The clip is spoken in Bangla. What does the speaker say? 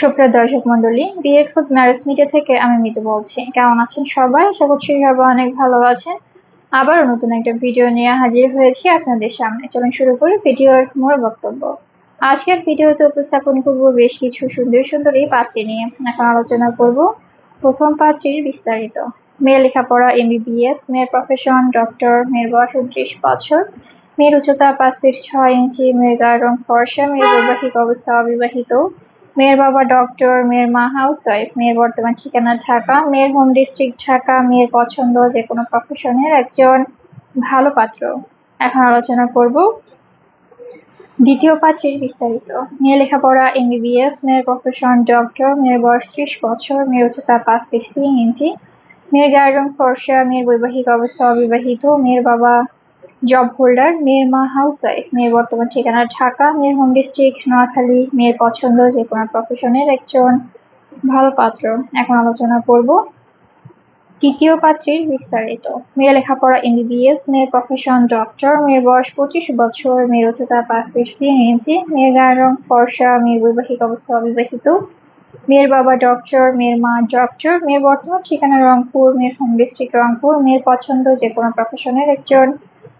সুপ্রিয় দর্শক মন্ডলী বিয়ের খোঁজ ম্যারেজ মিডিয়া থেকে আমি মিতু বলছি। কেমন আছেন সবাই? আশা করছি সবাই অনেক ভালো আছেন। আবারও নতুন একটা ভিডিও নিয়ে হাজির হয়েছি আপনাদের সামনে। চলুন শুরু করি ভিডিওর মূল বক্তব্য। আজকের ভিডিওতে উপস্থাপন করব বেশ কিছু সুন্দর সুন্দর পাত্রী নিয়ে। এখন আলোচনা করব প্রথম পাত্রীর বিস্তারিত। মেয়ে লেখাপড়া এমবিবিএস মেয়ের প্রফেশন ডক্টর মেয়ের বয়স উনত্রিশ বছর। মেয়ের উচ্চতা পাঁচ ফিট ছয় ইঞ্চি, মেয়ের গায়ের রং ফর্সা, মেয়ের বৈবাহিক অবস্থা অবিবাহিত। মেয়ের বাবা ডক্টর মেয়ের মা হাউস ওয়াইফ মেয়ের বর্তমান ঠিকানা ঢাকা, মেয়ের হোম ডিস্ট্রিক্ট ঢাকা, মেয়ের পছন্দ যে কোনো প্রফেশনের একজন ভালো পাত্র। এখন আলোচনা করব দ্বিতীয় পাত্রীর বিস্তারিত। মেয়ে লেখাপড়া এমবিবিএস মেয়ের প্রফেশন ডক্টর মেয়ের বয়স ত্রিশ বছর, মেয়ের উচ্চতা পাঁচ ফিট তিন ইঞ্চি মেয়ের গায়ের রং ফর্সা, মেয়ের বৈবাহিক অবস্থা অবিবাহিত, মেয়ের বাবা জব হোল্ডার মেয়ের মা হাউস ওয়াইফ মেয়ের বর্তমান ঠিকানা ঢাকা মেয়ের হোম ডিস্ট্রিক্ট নোয়াখালী, মেয়ের পছন্দ যে কোনো প্রফেশনের একজন ভালো পাত্র। এখন আলোচনা করব তৃতীয় পাত্রীর বিস্তারিত। মেয়ে লেখাপড়া এমবিবিএস মেয়ের প্রফেশন ডক্টর মেয়ের বয়স পঁচিশ বছর, মেয়ের উচ্চতা পাঁচ ফিট তিন ইঞ্চি মেয়ের গায়ের রং ফর্সা, মেয়ের বৈবাহিক অবস্থা অবিবাহিত, মেয়ের বাবা ডক্টর মেয়ের মা ডক্টর মেয়ের বর্তমান ঠিকানা রংপুর, মেয়ের হোম ডিস্ট্রিক্ট রংপুর, মেয়ের পছন্দ যে কোনো প্রফেশনের একজন